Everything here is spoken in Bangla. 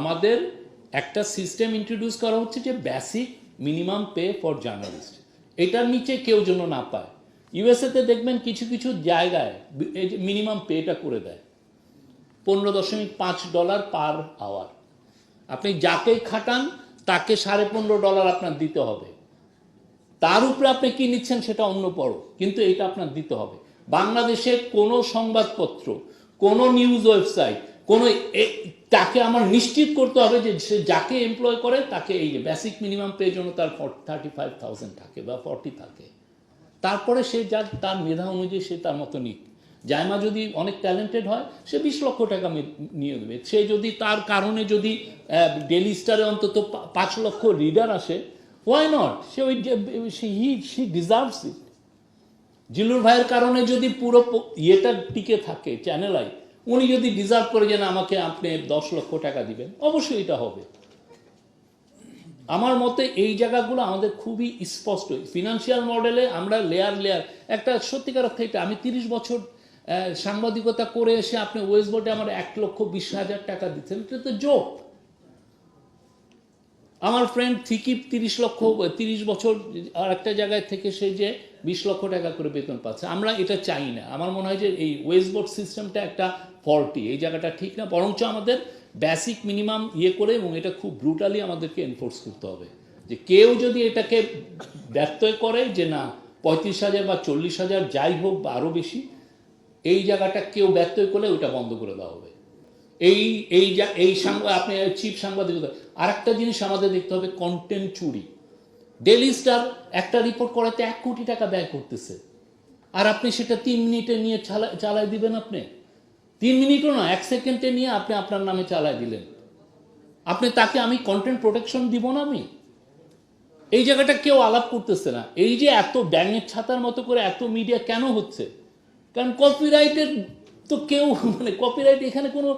আমাদের একটা সিস্টেম ইন্ট্রোডিউস করা হচ্ছে যে basic minimum pay for journalist এটার নিচে কেউ যেন না পায়। ইউএসএতে দেখবেন কিছু কিছু জায়গায় মিনিমাম পেটা করে দেয়। পনেরো দশমিক পাঁচ ডলার পার আওয়ার আপনি যাকেই খাটান, তাকে সাড়ে পনেরো ডলার আপনার দিতে হবে। তার উপরে আপনি কি নিচ্ছেন সেটা অন্য পড়ো, কিন্তু এটা আপনার দিতে হবে। বাংলাদেশের কোনো সংবাদপত্র, কোনো নিউজ ওয়েবসাইট কোনো তাকে আমার নিশ্চিত করতে হবে যে সে যাকে এমপ্লয় করে, তাকে এই যে বেসিক মিনিমাম পে জন্য তার থার্টি ফাইভ থাউজেন্ড থাকে বা ফর্টি থাকে। তারপরে সে যার তার মেধা অনুযায়ী সে তার মতো নিক। জায়মা যদি অনেক ট্যালেন্টেড হয়, সে বিশ লক্ষ টাকা নিয়ে দেবে সে যদি তার কারণে যদি ডেলি স্টারে অন্তত পাঁচ লক্ষ রিডার আসে ওয়াই নট সে ওই he she deserves it Zillur ভাইয়ের কারণে যদি পুরো ইয়েটা টিকে থাকে চ্যানেল আই উনি যদি ডিজার্ভ করে যান, আমাকে আপনি দশ লক্ষ টাকা দিবেন। অবশ্যই এটা হবে। আমার মতে এই জায়গাগুলো আমাদের খুবই স্পষ্ট। ফিনান্সিয়াল মডেলে আমরা লেয়ার লেয়ার একটা সত্যিকার অর্থে এটা আমি তিরিশ বছর সাংবাদিকতা করে এসে আপনি ওয়েস্ট বোর্ডে আমার এক লক্ষ বিশ হাজার টাকা দিচ্ছেন, এটা তো জোক আমার ফ্রেন্ড থিকি তিরিশ লক্ষ, তিরিশ বছর আর একটা জায়গায় থেকে সে যে বিশ লক্ষ টাকা করে বেতন পাচ্ছে। আমরা এটা চাই না। আমার মনে হয় যে এই ওয়েস্ট বোর্ড সিস্টেমটা একটা ফল্টি এই জায়গাটা ঠিক না। বরঞ্চ আমাদের বেসিক মিনিমাম ইয়ে করে এবং এটা খুব ব্রুটালি আমাদেরকে এনফোর্স করতে হবে। যে কেউ যদি এটাকে ব্যত্যয় করে যে না, পঁয়ত্রিশ হাজার বা চল্লিশ হাজার যাই হোক বা আরও বেশি, এই জায়গাটা কেউ ব্যত্যয় করলে ওটা বন্ধ করে দেওয়া হবে। এই এই যা- এই সাংবাদ, আপনি চিফ সাংবাদিকতা আরেকটা জিনিস আমাদের দেখতে হবে কন্টেন্ট চুরি। ডেলি স্টার একটা রিপোর্ট করাতে এক কোটি টাকা ব্যয় করতেছে। আর আপনি সেটা তিন মিনিটে নিয়ে চালা- চালায় দিবেন আপনি। তিন মিনিটও না, এক সেকেন্ডে নিয়ে আপনি আপনার নামে চালায় দিলেন। আপনি তাকে আমি কন্টেন্ট প্রোটেকশন দিব না আমি? এই জায়গাটা কেউ আলাপ করতেছে না। এই যে এত ব্যাঙের ছাতার মতো করে এত মিডিয়া কেন হচ্ছে? কারণ কপিরাইটের তো কেউ মানে কপিরাইট এখানে কোনো